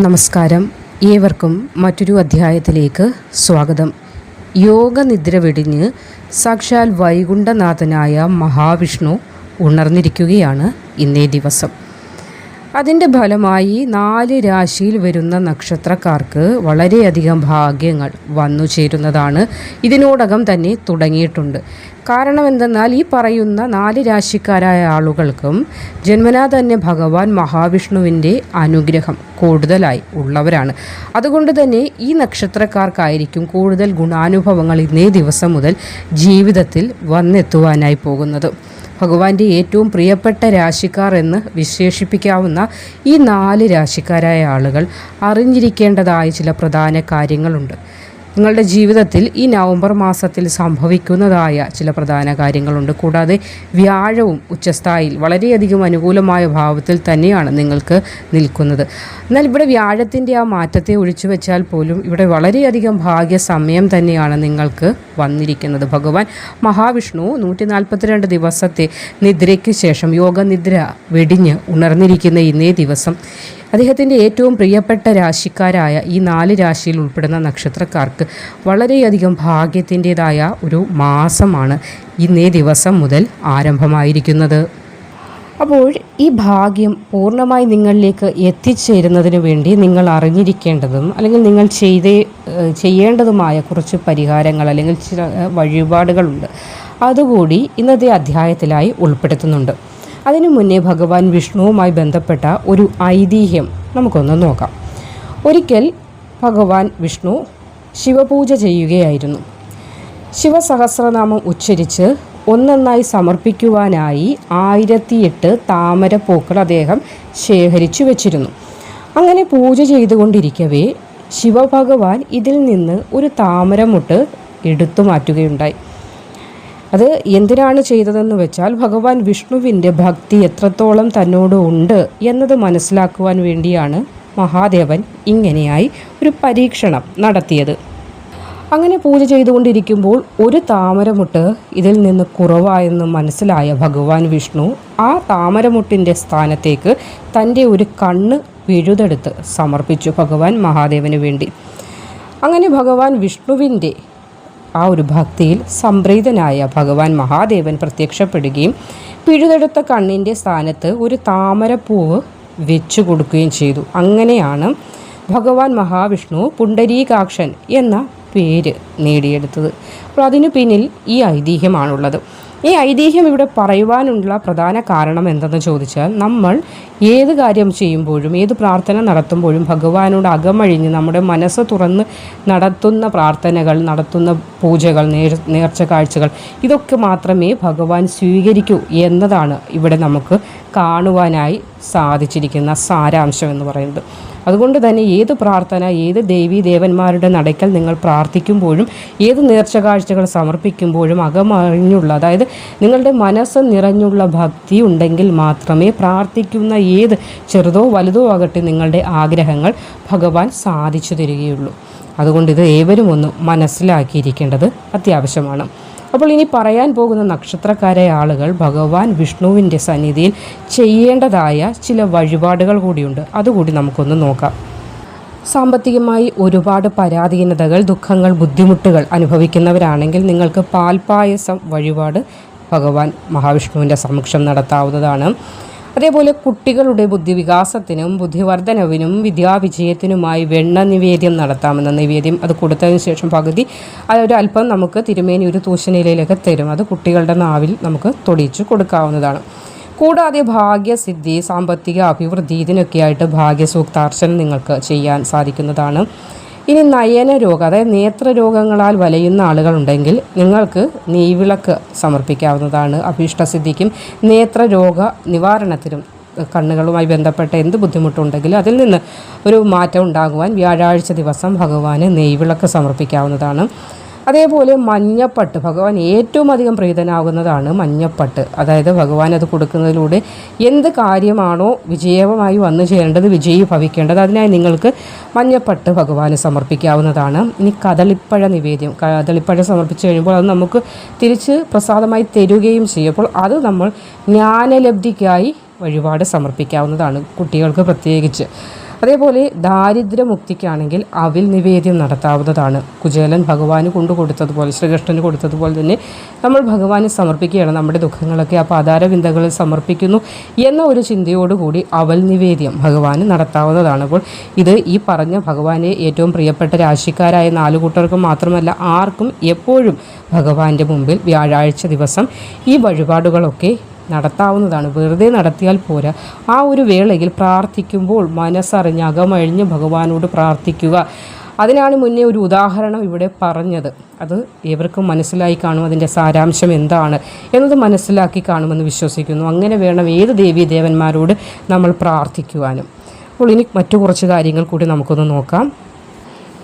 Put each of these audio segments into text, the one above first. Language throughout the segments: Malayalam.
നമസ്കാരം. ഏവർക്കും മറ്റൊരു അധ്യായത്തിലേക്ക് സ്വാഗതം. യോഗനിദ്ര വെടിഞ്ഞ് സാക്ഷാൽ വൈകുണ്ഠനാഥനായ മഹാവിഷ്ണു ഉണർന്നിരിക്കുകയാണ് ഇന്നേ ദിവസം. അതിന്റെ ഫലമായി നാല് രാശിയിൽ വരുന്ന നക്ഷത്രക്കാർക്ക് വളരെയധികം ഭാഗ്യങ്ങൾ വന്നു ചേരുന്നതാണ്. ഇതിനോടകം തന്നെ തുടങ്ങിയിട്ടുണ്ട്. കാരണം എന്തെന്നാൽ ഈ പറയുന്ന നാല് രാശിക്കാരായ ആളുകൾക്കും ജന്മനാ തന്നെ ഭഗവാൻ മഹാവിഷ്ണുവിന്റെ അനുഗ്രഹം കൂടുതലായി ഉള്ളവരാണ്. അതുകൊണ്ട് തന്നെ ഈ നക്ഷത്രക്കാർക്കായിരിക്കും കൂടുതൽ ഗുണാനുഭവങ്ങൾ ഇന്നേ ദിവസം മുതൽ ജീവിതത്തിൽ വന്നെത്തുവാനായി പോകുന്നത്. ഭഗവാന്റെ ഏറ്റവും പ്രിയപ്പെട്ട രാശിക്കാർ എന്ന് വിശേഷിപ്പിക്കാവുന്ന ഈ നാല് രാശിക്കാരായ ആളുകൾ അറിഞ്ഞിരിക്കേണ്ടതായ ചില പ്രധാന കാര്യങ്ങളുണ്ട്. നിങ്ങളുടെ ജീവിതത്തിൽ ഈ നവംബർ മാസത്തിൽ സംഭവിക്കുന്നതായ ചില പ്രധാന കാര്യങ്ങളുണ്ട്. കൂടാതെ വ്യാഴവും ഉച്ചസ്ഥായിൽ വളരെയധികം അനുകൂലമായ ഭാവത്തിൽ തന്നെയാണ് നിങ്ങൾക്ക് നിൽക്കുന്നത്. എന്നാൽ ഇവിടെ വ്യാഴത്തിന്റെ ആ മാറ്റത്തെ ഒഴിച്ചു വെച്ചാൽ പോലും ഇവിടെ വളരെയധികം ഭാഗ്യ സമയം തന്നെയാണ് നിങ്ങൾക്ക് വന്നിരിക്കുന്നത്. ഭഗവാൻ മഹാവിഷ്ണു നൂറ്റി നാൽപ്പത്തിരണ്ട് ദിവസത്തെ നിദ്രയ്ക്ക് ശേഷം യോഗനിദ്ര വെടിഞ്ഞ് ഉണർന്നിരിക്കുന്ന ഇന്നേ ദിവസം അദ്ദേഹത്തിന്റെ ഏറ്റവും പ്രിയപ്പെട്ട രാശിക്കാരായ ഈ നാല് രാശിയിൽ ഉൾപ്പെടുന്ന നക്ഷത്രക്കാർക്ക് വളരെയധികം ഭാഗ്യത്തിന്റെതായ ഒരു മാസമാണ് ഇന്നേ ദിവസം മുതൽ ആരംഭമായിരിക്കുന്നത്. അപ്പോൾ ഈ ഭാഗ്യം പൂർണമായി നിങ്ങളിലേക്ക് എത്തിച്ചേരുന്നതിന് വേണ്ടി നിങ്ങൾ അറിഞ്ഞിരിക്കേണ്ടതും അല്ലെങ്കിൽ നിങ്ങൾ ചെയ്തേ ചെയ്യേണ്ടതുമായ കുറച്ച് പരിഹാരങ്ങൾ അല്ലെങ്കിൽ ചില വഴിപാടുകളുണ്ട്. അതുകൂടി ഇന്നത്തെ അധ്യായത്തിലായി ഉൾപ്പെടുത്തുന്നുണ്ട്. അതിനു മുന്നേ ഭഗവാൻ വിഷ്ണുവുമായി ബന്ധപ്പെട്ട ഒരു ഐതിഹ്യം നമുക്കൊന്ന് നോക്കാം. ഒരിക്കൽ ഭഗവാൻ വിഷ്ണു ശിവപൂജ ചെയ്യുകയായിരുന്നു. ശിവസഹസ്രനാമം ഉച്ചരിച്ച് ഒന്നൊന്നായി സമർപ്പിക്കുവാനായി ആയിരത്തിയെട്ട് താമരപ്പൂക്കൾ അദ്ദേഹം ശേഖരിച്ചു വച്ചിരുന്നു. അങ്ങനെ പൂജ ചെയ്തുകൊണ്ടിരിക്കവേ ശിവഭഗവാൻ ഇതിൽ നിന്ന് ഒരു താമരമുട്ട് എടുത്തു മാറ്റുകയുണ്ടായി. അത് എന്തിനാണ് ചെയ്തതെന്ന് വെച്ചാൽ ഭഗവാൻ വിഷ്ണുവിന്റെ ഭക്തി എത്രത്തോളം തന്നോട് ഉണ്ട് എന്നത് മനസ്സിലാക്കുവാൻ വേണ്ടിയാണ് മഹാദേവൻ ഇങ്ങനെയായി ഒരു പരീക്ഷണം നടത്തിയത്. അങ്ങനെ പൂജ ചെയ്തുകൊണ്ടിരിക്കുമ്പോൾ ഒരു താമരമുട്ട് ഇതിൽ നിന്ന് കുറവായെന്ന് മനസ്സിലായ ഭഗവാൻ വിഷ്ണു ആ താമരമുട്ടിന്റെ സ്ഥാനത്തേക്ക് തന്റെ ഒരു കണ്ണ് പിഴുതെടുത്ത് സമർപ്പിച്ചു ഭഗവാൻ മഹാദേവന് വേണ്ടി. അങ്ങനെ ഭഗവാൻ വിഷ്ണുവിന്റെ ആ ഒരു ഭക്തിയിൽ സംപ്രീതനായ ഭഗവാൻ മഹാദേവൻ പ്രത്യക്ഷപ്പെടുകയും പിഴുതെടുത്ത കണ്ണിന്റെ സ്ഥാനത്ത് ഒരു താമരപ്പൂവ് വെച്ചു കൊടുക്കുകയും ചെയ്തു. അങ്ങനെയാണ് ഭഗവാൻ മഹാവിഷ്ണു പുണ്ടരീകാക്ഷൻ എന്ന പേര് നേടിയെടുത്തത്. അപ്പോൾ അതിനു പിന്നിൽ ഈ ഐതിഹ്യമാണുള്ളത്. ഈ ഐതിഹ്യം ഇവിടെ പറയുവാനുള്ള പ്രധാന കാരണം എന്തെന്ന് ചോദിച്ചാൽ നമ്മൾ ഏത് കാര്യം ചെയ്യുമ്പോഴും ഏത് പ്രാർത്ഥന നടത്തുമ്പോഴും ഭഗവാനോട് അകമഴിഞ്ഞ് നമ്മുടെ മനസ്സ് തുറന്ന് നടത്തുന്ന പ്രാർത്ഥനകൾ നടത്തുന്ന പൂജകൾ നേർ നേർച്ച കാഴ്ചകൾ ഇതൊക്കെ മാത്രമേ ഭഗവാൻ സ്വീകരിക്കൂ എന്നതാണ് ഇവിടെ നമുക്ക് കാണുവാനായി സാധിച്ചിരിക്കുന്ന സാരാംശം എന്ന് പറയുന്നത്. അതുകൊണ്ട് തന്നെ ഏത് പ്രാർത്ഥന ഏത് ദേവീ ദേവന്മാരുടെ നടയ്ക്കൽ നിങ്ങൾ പ്രാർത്ഥിക്കുമ്പോഴും ഏത് നേർച്ച കാഴ്ചകൾ സമർപ്പിക്കുമ്പോഴും അകമറിഞ്ഞുള്ള അതായത് നിങ്ങളുടെ മനസ്സ് നിറഞ്ഞുള്ള ഭക്തി ഉണ്ടെങ്കിൽ മാത്രമേ പ്രാർത്ഥിക്കുന്ന ഏത് ചെറുതോ വലുതോ ആകട്ടെ നിങ്ങളുടെ ആഗ്രഹങ്ങൾ ഭഗവാൻ സാധിച്ചു തരികയുള്ളൂ. അതുകൊണ്ട് ഇത് ഏവരും ഒന്ന് മനസ്സിലാക്കിയിരിക്കേണ്ടത് അത്യാവശ്യമാണ്. അപ്പോൾ ഇനി പറയാൻ പോകുന്ന നക്ഷത്രക്കാരായ ആളുകൾ ഭഗവാൻ വിഷ്ണുവിന്റെ സന്നിധിയിൽ ചെയ്യേണ്ടതായ ചില വഴിപാടുകൾ കൂടിയുണ്ട്. അതുകൂടി നമുക്കൊന്ന് നോക്കാം. സാമ്പത്തികമായി ഒരുപാട് പരാധീനതകൾ ദുഃഖങ്ങൾ ബുദ്ധിമുട്ടുകൾ അനുഭവിക്കുന്നവരാണെങ്കിൽ നിങ്ങൾക്ക് പാൽപായസം വഴിപാട് ഭഗവാൻ മഹാവിഷ്ണുവിന്റെ സമക്ഷം നടത്താവുന്നതാണ്. അതേപോലെ കുട്ടികളുടെ ബുദ്ധിവികാസത്തിനും ബുദ്ധിവർദ്ധനവിനും വിദ്യാവിജയത്തിനുമായി വെണ്ണ നിവേദ്യം നടത്താമെന്ന നിവേദ്യം അത് കൊടുത്തതിന് ശേഷം പകുതി അതൊരു അല്പം നമുക്ക് തിരുമേനി ഒരു തൂശനിലയിലേക്ക് തരും. അത് കുട്ടികളുടെ നാവിൽ നമുക്ക് തൊടിച്ചു കൊടുക്കാവുന്നതാണ്. കൂടാതെ ഭാഗ്യസിദ്ധി സാമ്പത്തിക അഭിവൃദ്ധി ഇതിനൊക്കെയായിട്ട് ഭാഗ്യസൂക്താർച്ചന നിങ്ങൾക്ക് ചെയ്യാൻ സാധിക്കുന്നതാണ്. ഇനി നയന രോഗം അതായത് നേത്രരോഗങ്ങളാൽ വലയുന്ന ആളുകളുണ്ടെങ്കിൽ നിങ്ങൾക്ക് നെയ്വിളക്ക് സമർപ്പിക്കാവുന്നതാണ്. അഭീഷ്ടസിദ്ധിക്കും നേത്രരോഗ നിവാരണത്തിനും കണ്ണുകളുമായി ബന്ധപ്പെട്ട എന്ത് ബുദ്ധിമുട്ടുണ്ടെങ്കിലും അതിൽ നിന്ന് ഒരു മാറ്റം ഉണ്ടാകുവാൻ വ്യാഴാഴ്ച ദിവസം ഭഗവാന് നെയ്വിളക്ക് സമർപ്പിക്കാവുന്നതാണ്. അതേപോലെ മഞ്ഞപ്പട്ട്. ഭഗവാൻ ഏറ്റവും അധികം പ്രീതനാകുന്നതാണ് മഞ്ഞപ്പട്ട്. അതായത് ഭഗവാൻ അത് കൊടുക്കുന്നതിലൂടെ എന്ത് കാര്യമാണോ വിജയമായി വന്നു ചേരേണ്ടത് വിജയി ഭവിക്കേണ്ടത് അതിനായി നിങ്ങൾക്ക് മഞ്ഞപ്പട്ട് ഭഗവാന് സമർപ്പിക്കാവുന്നതാണ്. ഇനി കദളിപ്പഴ നിവേദ്യം. കദളിപ്പഴ സമർപ്പിച്ചു കഴിയുമ്പോൾ അത് നമുക്ക് തിരിച്ച് പ്രസാദമായി തരുകയും ചെയ്യുമ്പോൾ അത് നമ്മൾ ജ്ഞാനലബ്ധിക്കായി വഴിപാട് സമർപ്പിക്കാവുന്നതാണ് കുട്ടികൾക്ക് പ്രത്യേകിച്ച്. അതേപോലെ ദാരിദ്ര്യമുക്തിക്കാണെങ്കിൽ അവിൽ നിവേദ്യം നടത്താവുന്നതാണ്. കുചേലൻ ഭഗവാന് കൊണ്ടു കൊടുത്തതുപോലെ ശ്രീകൃഷ്ണന് കൊടുത്തതുപോലെ തന്നെ നമ്മൾ ഭഗവാന് സമർപ്പിക്കുകയാണ്. നമ്മുടെ ദുഃഖങ്ങളൊക്കെ ആ പാതാരവിന്ദകളിൽ സമർപ്പിക്കുന്നു എന്ന ഒരു ചിന്തയോടുകൂടി അവൽ നിവേദ്യം ഭഗവാന് നടത്താവുന്നതാണ്. അപ്പോൾ ഇത് ഈ പറഞ്ഞ ഭഗവാനെ ഏറ്റവും പ്രിയപ്പെട്ട രാശിക്കാരായ നാലു കൂട്ടർക്ക് മാത്രമല്ല ആർക്കും എപ്പോഴും ഭഗവാന്റെ മുമ്പിൽ വ്യാഴാഴ്ച ദിവസം ഈ വഴിപാടുകളൊക്കെ നടത്താവുന്നതാണ്. വെറുതെ നടത്തിയാൽ പോരാ. ആ ഒരു വേളയിൽ പ്രാർത്ഥിക്കുമ്പോൾ മനസ്സറിഞ്ഞ് അകമഴിഞ്ഞ് ഭഗവാനോട് പ്രാർത്ഥിക്കുക. അതിനാണ് മുന്നേ ഒരു ഉദാഹരണം ഇവിടെ പറഞ്ഞത്. അത് ഏവർക്കും മനസ്സിലായി കാണും അതിന്റെ സാരാംശം എന്താണ് എന്നത് മനസ്സിലാക്കി കാണുമെന്ന് വിശ്വസിക്കുന്നു. അങ്ങനെ വേണം ഏത് ദേവീ ദേവന്മാരോട് നമ്മൾ പ്രാർത്ഥിക്കുവാനും. അപ്പോൾ ഇനി മറ്റു കുറച്ച് കാര്യങ്ങൾ കൂടി നമുക്കൊന്ന് നോക്കാം.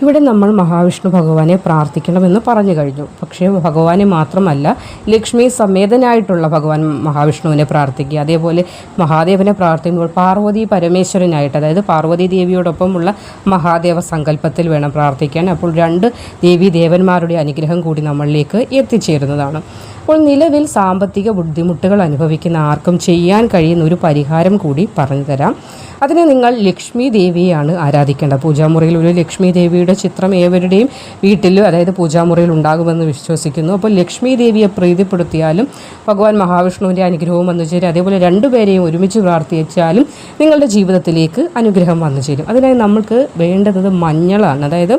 ഇവിടെ നമ്മൾ മഹാവിഷ്ണു ഭഗവാനെ പ്രാർത്ഥിക്കണമെന്ന് പറഞ്ഞു കഴിഞ്ഞു. പക്ഷേ ഭഗവാനെ മാത്രമല്ല ലക്ഷ്മി സമേതനായിട്ടുള്ള ഭഗവാൻ മഹാവിഷ്ണുവിനെ പ്രാർത്ഥിക്കുക. അതേപോലെ മഹാദേവനെ പ്രാർത്ഥിക്കുമ്പോൾ പാർവതി പരമേശ്വരനായിട്ട് അതായത് പാർവതി ദേവിയോടൊപ്പമുള്ള മഹാദേവ സങ്കല്പത്തിൽ വേണം പ്രാർത്ഥിക്കാൻ. അപ്പോൾ രണ്ട് ദേവി ദേവന്മാരുടെ അനുഗ്രഹം കൂടി നമ്മളിലേക്ക് എത്തിച്ചേരുന്നതാണ്. അപ്പോൾ നിലവിൽ സാമ്പത്തിക ബുദ്ധിമുട്ടുകൾ അനുഭവിക്കുന്ന ആർക്കും ചെയ്യാൻ കഴിയുന്ന ഒരു പരിഹാരം കൂടി പറഞ്ഞു തരാം. അതിന് നിങ്ങൾ ലക്ഷ്മി ദേവിയാണ് ആരാധിക്കേണ്ടത്. പൂജാമുറിയിൽ ഒരു ലക്ഷ്മി ദേവിയുടെ ചിത്രം ഏവരുടെയും വീട്ടിൽ അതായത് പൂജാമുറിയിൽ ഉണ്ടാകുമെന്ന് വിശ്വസിക്കുന്നു. അപ്പോൾ ലക്ഷ്മി ദേവിയെ പ്രീതിപ്പെടുത്തിയാലും ഭഗവാൻ മഹാവിഷ്ണുവിന്റെ അനുഗ്രഹവും വന്നു ചേരും. അതേപോലെ രണ്ടുപേരെയും ഒരുമിച്ച് പ്രാർത്ഥിച്ചാലും നിങ്ങളുടെ ജീവിതത്തിലേക്ക് അനുഗ്രഹം വന്നു ചേരും. അതിനായി നമ്മൾക്ക് വേണ്ടത് മഞ്ഞളാണ്. അതായത്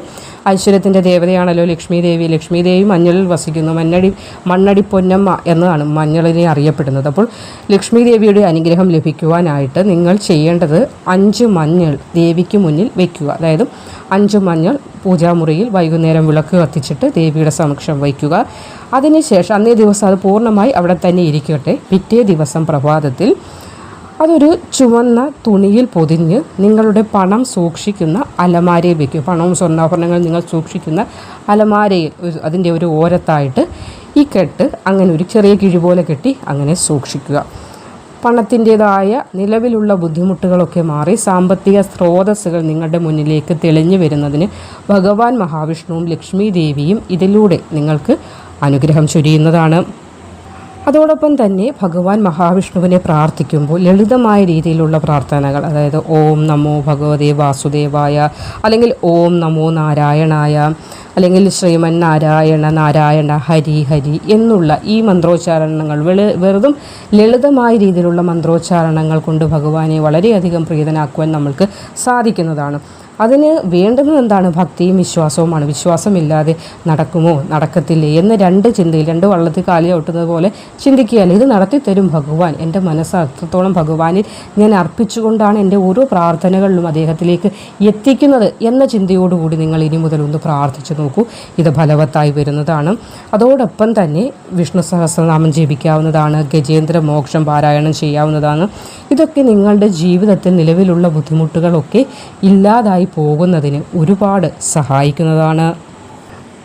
ഐശ്വര്യത്തിന്റെ ദേവതയാണല്ലോ ലക്ഷ്മി ദേവി. ലക്ഷ്മി ദേവി മഞ്ഞളിൽ വസിക്കുന്നു. മണ്ണടി മണ്ണടി പൊന്നമ്മ എന്നാണ് മഞ്ഞളിനെ അറിയപ്പെടുന്നത്. അപ്പോൾ ലക്ഷ്മി ദേവിയുടെ അനുഗ്രഹം ലഭിക്കുവാനായിട്ട് നിങ്ങൾ ചെയ്യേണ്ടത് അഞ്ച് മഞ്ഞൾ ദേവിക്ക് മുന്നിൽ വയ്ക്കുക അതായത് അഞ്ച് മഞ്ഞൾ പൂജാമുറിയിൽ വൈകുന്നേരം വിളക്ക് കത്തിച്ചിട്ട് ദേവിയുടെ സമക്ഷം വയ്ക്കുക. അതിനുശേഷം അന്നേ ദിവസം അത് പൂർണമായി അവിടെ തന്നെ ഇരിക്കട്ടെ. പിറ്റേ ദിവസം പ്രഭാതത്തിൽ അതൊരു ചുവന്ന തുണിയിൽ പൊതിഞ്ഞ് നിങ്ങളുടെ പണം സൂക്ഷിക്കുന്ന അലമാരയിൽ വെക്കുക. പണവും സ്വർണാഭരണങ്ങളും നിങ്ങൾ സൂക്ഷിക്കുന്ന അലമാരയിൽ അതിന്റെ ഒരു ഓരത്തായിട്ട് ഈ കെട്ട് അങ്ങനെ ഒരു ചെറിയ കിഴി പോലെ കെട്ടി അങ്ങനെ സൂക്ഷിക്കുക. പണത്തിന്റെതായ നിലവിലുള്ള ബുദ്ധിമുട്ടുകളൊക്കെ മാറി സാമ്പത്തിക സ്രോതസ്സുകൾ നിങ്ങളുടെ മുന്നിലേക്ക് തെളിഞ്ഞു വരുന്നതിന് ഭഗവാൻ മഹാവിഷ്ണുവും ലക്ഷ്മി ദേവിയും ഇതിലൂടെ നിങ്ങൾക്ക് അനുഗ്രഹം ചൊരിയുന്നതാണ്. അതോടൊപ്പം തന്നെ ഭഗവാൻ മഹാവിഷ്ണുവിനെ പ്രാർത്ഥിക്കുമ്പോൾ ലളിതമായ രീതിയിലുള്ള പ്രാർത്ഥനകൾ അതായത് ഓം നമോ ഭഗവതേ വാസുദേവായ അല്ലെങ്കിൽ ഓം നമോ നാരായണായ അല്ലെങ്കിൽ ശ്രീമൻ നാരായണ നാരായണ ഹരി ഹരി എന്നുള്ള ഈ മന്ത്രോച്ചാരണങ്ങൾ വെറുതും ലളിതമായ രീതിയിലുള്ള മന്ത്രോച്ചാരണങ്ങൾ കൊണ്ട് ഭഗവാനെ വളരെയധികം പ്രീതനാക്കുവാൻ നമ്മൾക്ക് സാധിക്കുന്നതാണ്. അതിന് വേണ്ടുന്നത് എന്താണ്? ഭക്തിയും വിശ്വാസവുമാണ് വിശ്വാസമില്ലാതെ നടക്കുമോ? നടക്കത്തില്ലേ എന്ന് രണ്ട് ചിന്തയിൽ രണ്ട് വള്ളത്തിൽ കാലി ചവിട്ടുന്നത് പോലെ ചിന്തിക്കുകയല്ല ഇത് നടത്തിത്തരും ഭഗവാൻ. എന്റെ മനസ്സ് അത്രത്തോളം ഭഗവാനിൽ ഞാൻ അർപ്പിച്ചുകൊണ്ടാണ് എന്റെ ഓരോ പ്രാർത്ഥനകളിലും അദ്ദേഹത്തിലേക്ക് എത്തിക്കുന്നത് എന്ന ചിന്തയോടുകൂടി നിങ്ങൾ ഇനി മുതൽ ഒന്ന് പ്രാർത്ഥിച്ചു നോക്കൂ. ഇത് ഫലവത്തായി വരുന്നതാണ്. അതോടൊപ്പം തന്നെ വിഷ്ണു സഹസ്രനാമം ജപിക്കാവുന്നതാണ് ഗജേന്ദ്ര മോക്ഷം പാരായണം ചെയ്യാവുന്നതാണ്. ഇതൊക്കെ നിങ്ങളുടെ ജീവിതത്തിൽ നിലവിലുള്ള ബുദ്ധിമുട്ടുകളൊക്കെ ഇല്ലാതായി പോകുന്നതിന് ഒരുപാട് സഹായിക്കുന്നതാണ്.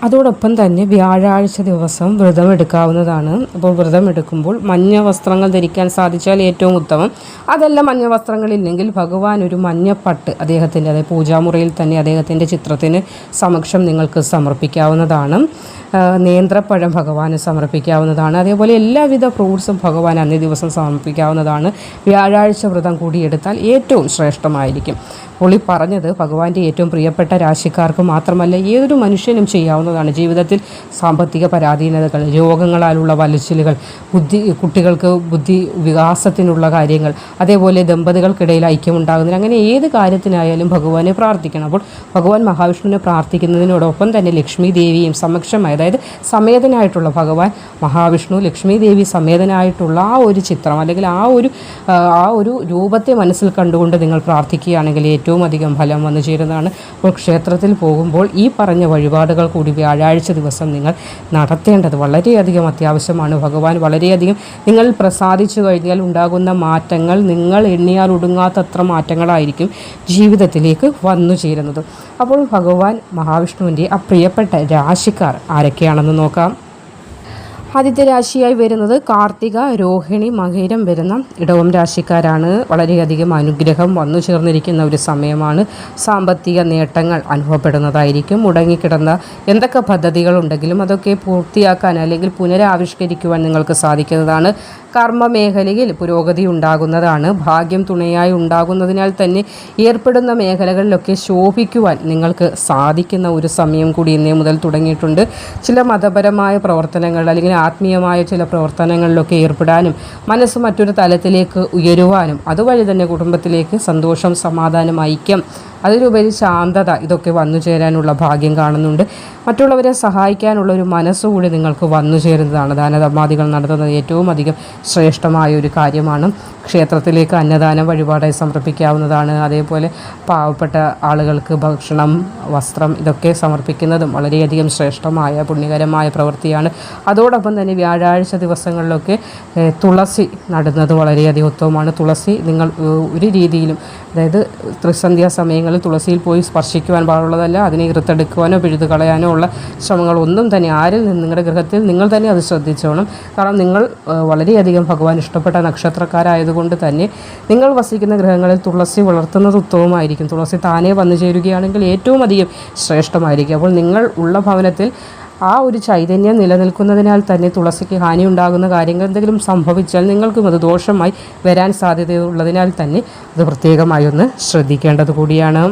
അതോടൊപ്പം തന്നെ വ്യാഴാഴ്ച ദിവസം വ്രതം എടുക്കാവുന്നതാണ്. അപ്പോൾ വ്രതം എടുക്കുമ്പോൾ മഞ്ഞ വസ്ത്രങ്ങൾ ധരിക്കാൻ സാധിച്ചാൽ ഏറ്റവും ഉത്തമം. അതല്ല മഞ്ഞ വസ്ത്രങ്ങളില്ലെങ്കിൽ ഭഗവാൻ ഒരു മഞ്ഞപ്പട്ട് അദ്ദേഹത്തിന്റെ അതായത് പൂജാമുറിയിൽ തന്നെ അദ്ദേഹത്തിന്റെ ചിത്രത്തിന് സമക്ഷം നിങ്ങൾക്ക് സമർപ്പിക്കാവുന്നതാണ്. നേന്ത്രപ്പഴം ഭഗവാന് സമർപ്പിക്കാവുന്നതാണ്. അതേപോലെ എല്ലാവിധ ഫ്രൂട്ട്സും ഭഗവാൻ അന്നേ ദിവസം സമർപ്പിക്കാവുന്നതാണ്. വ്യാഴാഴ്ച വ്രതം കൂടിയെടുത്താൽ ഏറ്റവും ശ്രേഷ്ഠമായിരിക്കും. പുള്ളി പറഞ്ഞത് ഭഗവാന്റെ ഏറ്റവും പ്രിയപ്പെട്ട രാശിക്കാർക്ക് മാത്രമല്ല ഏതൊരു മനുഷ്യനും ചെയ്യാവുന്നതാണ്. ജീവിതത്തിൽ സാമ്പത്തിക പരാധീനതകൾ രോഗങ്ങളാലുള്ള വലച്ചിലുകൾ ബുദ്ധി കുട്ടികൾക്ക് ബുദ്ധി വികാസത്തിനുള്ള കാര്യങ്ങൾ അതേപോലെ ദമ്പതികൾക്കിടയിൽ ഐക്യമുണ്ടാകുന്നതിന് അങ്ങനെ ഏത് കാര്യത്തിനായാലും ഭഗവാനെ പ്രാർത്ഥിക്കണം. അപ്പോൾ ഭഗവാൻ മഹാവിഷ്ണുവിനെ പ്രാർത്ഥിക്കുന്നതിനോടൊപ്പം തന്നെ ലക്ഷ്മി ദേവിയും സമക്ഷമായി അതായത് സമേതനായിട്ടുള്ള ഭഗവാൻ മഹാവിഷ്ണു ലക്ഷ്മി ദേവി സമേതനായിട്ടുള്ള ആ ഒരു ചിത്രം അല്ലെങ്കിൽ ആ ഒരു ആ, ഒരു രൂപത്തെ മനസ്സിൽ കണ്ടുകൊണ്ട് നിങ്ങൾ പ്രാർത്ഥിക്കുകയാണെങ്കിൽ ഏറ്റവും അധികം ഫലം വന്നു ചേരുന്നതാണ്. അപ്പോൾ ക്ഷേത്രത്തിൽ പോകുമ്പോൾ ഈ പറഞ്ഞ വഴിപാടുകൾ കൂടി വ്യാഴാഴ്ച ദിവസം നിങ്ങൾ നടത്തേണ്ടത് വളരെയധികം അത്യാവശ്യമാണ്. ഭഗവാൻ വളരെയധികം നിങ്ങൾ പ്രസാദിച്ചു കഴിഞ്ഞാൽ ഉണ്ടാകുന്ന മാറ്റങ്ങൾ നിങ്ങൾ എണ്ണിയാൽ ഒടുങ്ങാത്തത്ര മാറ്റങ്ങളായിരിക്കും ജീവിതത്തിലേക്ക് വന്നു ചേരുന്നത്. അപ്പോൾ ഭഗവാൻ മഹാവിഷ്ണുവിന്റെ ആ പ്രിയപ്പെട്ട രാശിക്കാർ ആരൊക്കെയാണെന്ന് നോക്കാം. ആദ്യത്തെ രാശിയായി വരുന്നത് കാർത്തിക രോഹിണി മകരം വരുന്ന ഇടവം രാശിക്കാരാണ്. വളരെയധികം അനുഗ്രഹം വന്നു ചേർന്നിരിക്കുന്ന ഒരു സമയമാണ്. സാമ്പത്തിക നേട്ടങ്ങൾ അനുഭവപ്പെടുന്നതായിരിക്കും. മുടങ്ങിക്കിടന്ന എന്തൊക്കെ പദ്ധതികളുണ്ടെങ്കിലും അതൊക്കെ പൂർത്തിയാക്കാൻ അല്ലെങ്കിൽ പുനരാവിഷ്കരിക്കുവാൻ നിങ്ങൾക്ക് സാധിക്കുന്നതാണ്. കർമ്മ മേഖലയിൽ പുരോഗതി ഉണ്ടാകുന്നതാണ്. ഭാഗ്യം തുണയായി ഉണ്ടാകുന്നതിനാൽ തന്നെ ഏർപ്പെടുന്ന മേഖലകളിലൊക്കെ ശോഭിക്കുവാൻ നിങ്ങൾക്ക് സാധിക്കുന്ന ഒരു സമയം കൂടി ഇന്നേ മുതൽ തുടങ്ങിയിട്ടുണ്ട്. ചില മതപരമായ പ്രവർത്തനങ്ങൾ അല്ലെങ്കിൽ ആത്മീയമായ ചില പ്രവർത്തനങ്ങളിലൊക്കെ ഏർപ്പെടാനും മനസ്സ് മറ്റൊരു തലത്തിലേക്ക് ഉയരുവാനും അതുവഴി തന്നെ കുടുംബത്തിലേക്ക് സന്തോഷം സമാധാനം ഐക്യം അതിലുപരി ശാന്തത ഇതൊക്കെ വന്നു ചേരാനുള്ള ഭാഗ്യം കാണുന്നുണ്ട്. മറ്റുള്ളവരെ സഹായിക്കാനുള്ള ഒരു മനസ്സുകൂടി നിങ്ങൾക്ക് വന്നു ചേരുന്നതാണ്. ദാനധർമാദികൾ നടത്തുന്നത് ഏറ്റവും അധികം ശ്രേഷ്ഠമായ ഒരു കാര്യമാണ്. ക്ഷേത്രത്തിലേക്ക് അന്നദാനം വഴിപാടായി സമർപ്പിക്കാവുന്നതാണ്. അതേപോലെ പാവപ്പെട്ട ആളുകൾക്ക് ഭക്ഷണം വസ്ത്രം ഇതൊക്കെ സമർപ്പിക്കുന്നതും വളരെയധികം ശ്രേഷ്ഠമായ പുണ്യകരമായ പ്രവൃത്തിയാണ്. അതോടൊപ്പം തന്നെ വ്യാഴാഴ്ച ദിവസങ്ങളിലൊക്കെ തുളസി നടുന്നത് വളരെയധികം ഉത്തമമാണ്. തുളസി നിങ്ങൾ ഒരു രീതിയിലും അതായത് ത്രിസന്ധ്യാ സമയങ്ങളിൽ തുളസിയിൽ പോയി സ്പർശിക്കുവാൻ പാടുള്ളതല്ല അതിനെ ഇറുത്തെടുക്കുവാനോ പിഴുതു കളയാനോ ഉള്ള ശ്രമങ്ങൾ ഒന്നും തന്നെ ആരിൽ നിന്ന് നിങ്ങളുടെ ഗൃഹത്തിൽ നിങ്ങൾ തന്നെ അത് ശ്രദ്ധിച്ചോണം. കാരണം നിങ്ങൾ വളരെയധികം ഭഗവാൻ ഇഷ്ടപ്പെട്ട നക്ഷത്രക്കാരായതുകൊണ്ട് തന്നെ നിങ്ങൾ വസിക്കുന്ന ഗ്രഹങ്ങളിൽ തുളസി വളർത്തുന്നത് ഉത്തമമായിരിക്കും. തുളസി താനേ വന്നു ചേരുകയാണെങ്കിൽ ഏറ്റവും അധികം ശ്രേഷ്ഠമായിരിക്കും. അപ്പോൾ നിങ്ങൾ ഉള്ള ഭവനത്തിൽ ആ ഒരു ചൈതന്യം നിലനിൽക്കുന്നതിനാൽ തന്നെ തുളസിക്ക് ഹാനി ഉണ്ടാകുന്ന കാര്യങ്ങൾ എന്തെങ്കിലും സംഭവിച്ചാൽ നിങ്ങൾക്കും അത് ദോഷമായി വരാൻ സാധ്യതയുള്ളതിനാൽ തന്നെ അത് പ്രത്യേകമായി ഒന്ന് ശ്രദ്ധിക്കേണ്ടത് കൂടിയാണ്.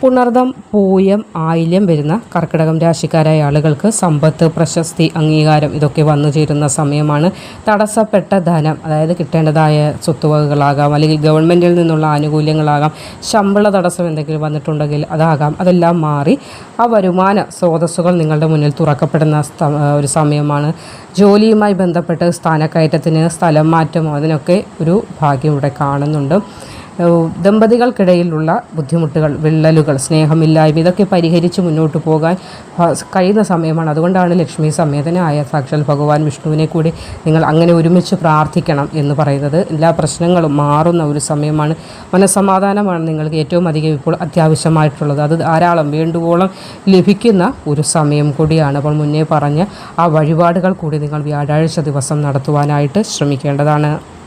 പുണർദം പൂയം ആയില്യം വരുന്ന കർക്കിടകം രാശിക്കാരായ ആളുകൾക്ക് സമ്പത്ത് പ്രശസ്തി അംഗീകാരം ഇതൊക്കെ വന്നു ചേരുന്ന സമയമാണ്. തടസ്സപ്പെട്ട ധനം അതായത് കിട്ടേണ്ടതായ സ്വത്തുവകകളാകാം അല്ലെങ്കിൽ ഗവൺമെന്റിൽ നിന്നുള്ള ആനുകൂല്യങ്ങളാകാം ശമ്പള തടസ്സം എന്തെങ്കിലും വന്നിട്ടുണ്ടെങ്കിൽ അതാകാം അതെല്ലാം മാറി ആ വരുമാന സ്രോതസ്സുകൾ നിങ്ങളുടെ മുന്നിൽ തുറക്കപ്പെടുന്ന ഒരു സമയമാണ്. ജോലിയുമായി ബന്ധപ്പെട്ട് സ്ഥാനക്കയറ്റത്തിന് സ്ഥലം മാറ്റമോ അതിനൊക്കെ ഒരു ഭാഗ്യം ഇവിടെ കാണുന്നുണ്ട്. ദമ്പതികൾക്കിടയിലുള്ള ബുദ്ധിമുട്ടുകൾ വിള്ളലുകൾ സ്നേഹമില്ലായ്മ ഇതൊക്കെ പരിഹരിച്ച് മുന്നോട്ട് പോകാൻ കഴിയുന്ന സമയമാണ്. അതുകൊണ്ടാണ് ലക്ഷ്മി സമേതനായ സാക്ഷാൽ ഭഗവാൻ വിഷ്ണുവിനെ കൂടി നിങ്ങൾ അങ്ങനെ ഒരുമിച്ച് പ്രാർത്ഥിക്കണം എന്ന് പറയുന്നത്. എല്ലാ പ്രശ്നങ്ങളും മാറുന്ന ഒരു സമയമാണ്. മനസ്സമാധാനമാണ് നിങ്ങൾക്ക് ഏറ്റവും അധികം ഇപ്പോൾ അത്യാവശ്യമായിട്ടുള്ളത്. അത് ധാരാളം വേണ്ടുവോളം ലഭിക്കുന്ന ഒരു സമയം കൂടിയാണ്. അപ്പോൾ മുന്നേ പറഞ്ഞ ആ വഴിപാടുകൾ കൂടി നിങ്ങൾ വ്യാഴാഴ്ച ദിവസം നടത്തുവാനായിട്ട് ശ്രമിക്കേണ്ടതാണ്.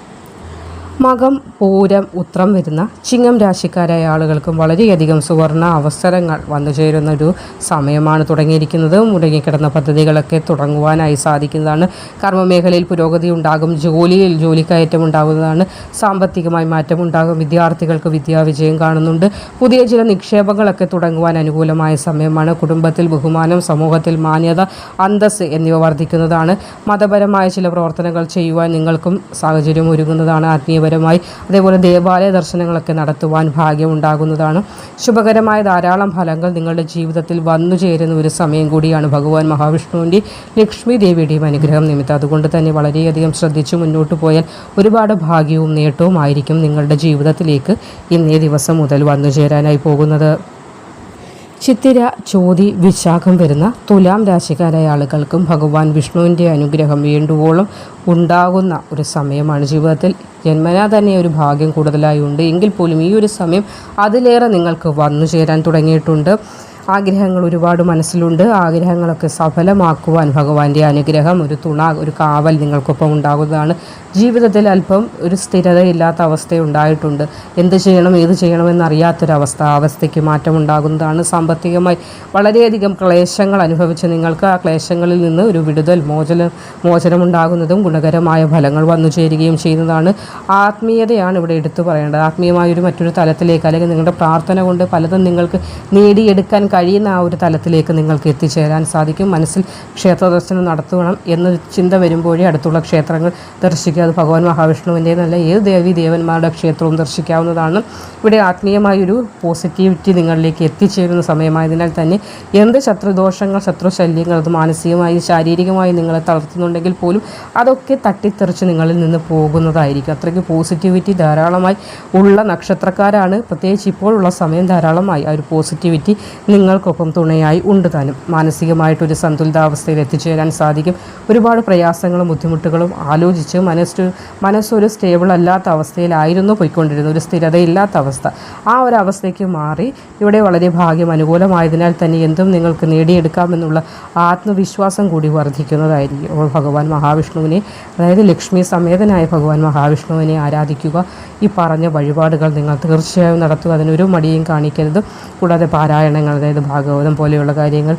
മകം പൂരം ഉത്രം വരുന്ന ചിങ്ങം രാശിക്കാരായ ആളുകൾക്കും വളരെയധികം സുവർണ അവസരങ്ങൾ വന്നു ചേരുന്ന ഒരു സമയമാണ് തുടങ്ങിയിരിക്കുന്നത്. മുടങ്ങിക്കിടന്ന പദ്ധതികളൊക്കെ തുടങ്ങുവാനായി സാധിക്കുന്നതാണ്. കർമ്മമേഖലയിൽ പുരോഗതി ഉണ്ടാകും. ജോലിയിൽ ജോലിക്കയറ്റം ഉണ്ടാകുന്നതാണ്. സാമ്പത്തികമായി മാറ്റം ഉണ്ടാകും. വിദ്യാർത്ഥികൾക്ക് വിദ്യാവിജയം കാണുന്നുണ്ട്. പുതിയ ചില നിക്ഷേപങ്ങളൊക്കെ തുടങ്ങുവാൻ അനുകൂലമായ സമയമാണ്. കുടുംബത്തിൽ ബഹുമാനം സമൂഹത്തിൽ മാന്യത അന്തസ് എന്നിവ വർദ്ധിക്കുന്നതാണ്. മതപരമായ ചില പ്രവർത്തനങ്ങൾ ചെയ്യുവാൻ നിങ്ങൾക്കും സാഹചര്യം ഒരുങ്ങുന്നതാണ്. ആത്മീയപരമായി അതേപോലെ ദേവാലയ ദർശനങ്ങളൊക്കെ നടത്തുവാൻ ഭാഗ്യമുണ്ടാകുന്നതാണ്. ശുഭകരമായ ധാരാളം ഫലങ്ങൾ നിങ്ങളുടെ ജീവിതത്തിൽ വന്നു ചേരുന്ന ഒരു സമയം കൂടിയാണ് ഭഗവാൻ മഹാവിഷ്ണുവിന്റെ ലക്ഷ്മി ദേവിയുടെയും അനുഗ്രഹം നിമിത്തം. അതുകൊണ്ട് തന്നെ വളരെയധികം ശ്രദ്ധിച്ചു മുന്നോട്ട് പോയാൽ ഒരുപാട് ഭാഗ്യവും നേട്ടവും ആയിരിക്കും നിങ്ങളുടെ ജീവിതത്തിലേക്ക് ഇന്നേ ദിവസം മുതൽ വന്നു ചേരാനായി പോകുന്നത്. ചിത്തിര ചോതി വിശാഖം വരുന്ന തുലാം രാശിക്കാരായ ആളുകൾക്കും ഭഗവാൻ വിഷ്ണുവിന്റെ അനുഗ്രഹം വേണ്ടുവോളം ഉണ്ടാകുന്ന ഒരു സമയമാണ് ജീവിതത്തിൽ. ജന്മനാ തന്നെ ഒരു ഭാഗ്യം കൂടുതലായി ഉണ്ട്. എങ്കിൽ പോലും ഈ ഒരു സമയം അതിലേറെ നിങ്ങൾക്ക് വന്നു ചേരാൻ തുടങ്ങിയിട്ടുണ്ട്. ആഗ്രഹങ്ങൾ ഒരുപാട് മനസ്സിലുണ്ട്. ആഗ്രഹങ്ങളൊക്കെ സഫലമാക്കുവാൻ ഭഗവാന്റെ അനുഗ്രഹം ഒരു തുണ ഒരു കാവൽ നിങ്ങൾക്കൊപ്പം ഉണ്ടാകുന്നതാണ്. ജീവിതത്തിൽ അല്പം ഒരു സ്ഥിരതയില്ലാത്ത അവസ്ഥ ഉണ്ടായിട്ടുണ്ട്. എന്ത് ചെയ്യണം ഏത് ചെയ്യണമെന്നറിയാത്തൊരവസ്ഥ അവസ്ഥയ്ക്ക് മാറ്റമുണ്ടാകുന്നതാണ്. സാമ്പത്തികമായി വളരെയധികം ക്ലേശങ്ങൾ അനുഭവിച്ച് നിങ്ങൾക്ക് ആ ക്ലേശങ്ങളിൽ നിന്ന് ഒരു വിടുതൽ മോചന മോചനമുണ്ടാകുന്നതും ഗുണകരമായ ഫലങ്ങൾ വന്നു ചേരുകയും ചെയ്യുന്നതാണ്. ആത്മീയതയാണ് ഇവിടെ എടുത്തു പറയേണ്ടത്. ആത്മീയമായ ഒരു മറ്റൊരു തലത്തിലേക്ക് അല്ലെങ്കിൽ നിങ്ങളുടെ പ്രാർത്ഥന കൊണ്ട് പലതും നിങ്ങൾക്ക് നേടിയെടുക്കാൻ കഴിയുന്ന ആ ഒരു തലത്തിലേക്ക് നിങ്ങൾക്ക് എത്തിച്ചേരാൻ സാധിക്കും. മനസ്സിൽ ക്ഷേത്ര ദർശനം നടത്തണം എന്ന ചിന്ത വരുമ്പോഴേ അടുത്തുള്ള ക്ഷേത്രങ്ങൾ ദർശിക്കുക. അത് ഭഗവാൻ മഹാവിഷ്ണുവിന്റെ നല്ല ഏത് ദേവി ദേവന്മാരുടെ ക്ഷേത്രവും ദർശിക്കാവുന്നതാണ്. ഇവിടെ ആത്മീയമായൊരു പോസിറ്റിവിറ്റി നിങ്ങളിലേക്ക് എത്തിച്ചേരുന്ന സമയമായതിനാൽ തന്നെ എന്ത് ശത്രുദോഷങ്ങൾ ശത്രുശല്യങ്ങൾ അത് മാനസികമായി ശാരീരികമായി നിങ്ങളെ തളർത്തുന്നുണ്ടെങ്കിൽ പോലും അതൊക്കെ തട്ടിത്തെറിച്ച് നിങ്ങളിൽ നിന്ന് പോകുന്നതായിരിക്കും. അത്രയ്ക്ക് പോസിറ്റിവിറ്റി ധാരാളമായി ഉള്ള നക്ഷത്രക്കാരാണ്. പ്രത്യേകിച്ച് ഇപ്പോഴുള്ള സമയം ധാരാളമായി ആ ഒരു പോസിറ്റിവിറ്റി നിങ്ങൾ നിങ്ങൾക്കൊപ്പം തുണയായി ഉണ്ട് താനും. മാനസികമായിട്ടൊരു സന്തുലിതാവസ്ഥയിൽ എത്തിച്ചേരാൻ സാധിക്കും. ഒരുപാട് പ്രയാസങ്ങളും ബുദ്ധിമുട്ടുകളും ആലോചിച്ച് മനസ്സ് മനസ്സൊരു സ്റ്റേബിൾ അല്ലാത്ത അവസ്ഥയിലായിരുന്നു പോയിക്കൊണ്ടിരുന്നത്. ഒരു സ്ഥിരതയില്ലാത്ത അവസ്ഥ. ആ ഒരു അവസ്ഥയ്ക്ക് മാറി ഇവിടെ വളരെ ഭാഗ്യം അനുകൂലമായതിനാൽ തന്നെ എന്തും നിങ്ങൾക്ക് നേടിയെടുക്കാമെന്നുള്ള ആത്മവിശ്വാസം കൂടി വർദ്ധിക്കുന്നതായിരിക്കും. അപ്പോൾ ഭഗവാൻ മഹാവിഷ്ണുവിനെ അതായത് ലക്ഷ്മി സമേതനായ ഭഗവാൻ മഹാവിഷ്ണുവിനെ ആരാധിക്കുക. ഈ പറഞ്ഞ വഴിപാടുകൾ നിങ്ങൾ തീർച്ചയായും നടത്തുക. അതിനൊരു മടിയും കാണിക്കരുത്. കൂടാതെ പാരായണങ്ങൾ അതായത് ഭാഗവതം പോലെയുള്ള കാര്യങ്ങൾ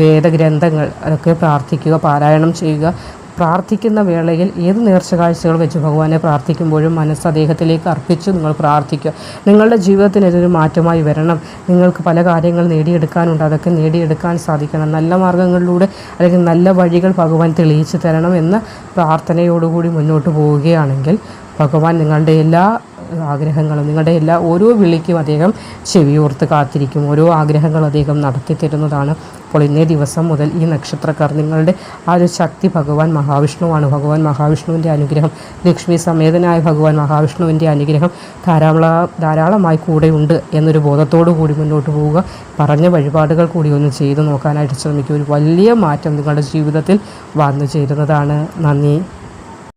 വേദഗ്രന്ഥങ്ങൾ അതൊക്കെ പ്രാർത്ഥിക്കുക പാരായണം ചെയ്യുക. പ്രാർത്ഥിക്കുന്ന വേളയിൽ ഏത് നേർച്ച കാഴ്ചകൾ വെച്ച് ഭഗവാനെ പ്രാർത്ഥിക്കുമ്പോഴും മനസ്സ് അദ്ദേഹത്തിലേക്ക് അർപ്പിച്ച് നിങ്ങൾ പ്രാർത്ഥിക്കുക. നിങ്ങളുടെ ജീവിതത്തിന് ഇതൊരു മാറ്റമായി വരണം. നിങ്ങൾക്ക് പല കാര്യങ്ങൾ നേടിയെടുക്കാനുണ്ട്. അതൊക്കെ നേടിയെടുക്കാൻ സാധിക്കണം. നല്ല മാർഗങ്ങളിലൂടെ അല്ലെങ്കിൽ നല്ല വഴികൾ ഭഗവാൻ തെളിയിച്ചു തരണം എന്ന പ്രാർത്ഥനയോടുകൂടി മുന്നോട്ട് പോവുകയാണെങ്കിൽ ഭഗവാൻ നിങ്ങളുടെ എല്ലാ ആഗ്രഹങ്ങളും നിങ്ങളുടെ എല്ലാ ഓരോ വിളിക്കും അദ്ദേഹം ചെവിയോർത്ത് കാത്തിരിക്കും. ഓരോ ആഗ്രഹങ്ങളും അദ്ദേഹം നടത്തി തരുന്നതാണ്. അപ്പോൾ ഇന്നേ ദിവസം മുതൽ ഈ നക്ഷത്രക്കാർ നിങ്ങളുടെ ആ ഒരു ശക്തി ഭഗവാൻ മഹാവിഷ്ണുവാണ്. ഭഗവാൻ മഹാവിഷ്ണുവിന്റെ അനുഗ്രഹം ലക്ഷ്മി സമേതനായ ഭഗവാൻ മഹാവിഷ്ണുവിന്റെ അനുഗ്രഹം ധാരാള ധാരാളമായി കൂടെയുണ്ട് എന്നൊരു ബോധത്തോടു കൂടി മുന്നോട്ട് പോവുക. പറഞ്ഞ വഴിപാടുകൾ കൂടി ഒന്ന് ചെയ്തു നോക്കാനായിട്ട് ശ്രമിക്കുക. ഒരു വലിയ മാറ്റം നിങ്ങളുടെ ജീവിതത്തിൽ വന്നു ചേരുന്നതാണ്. നന്ദി.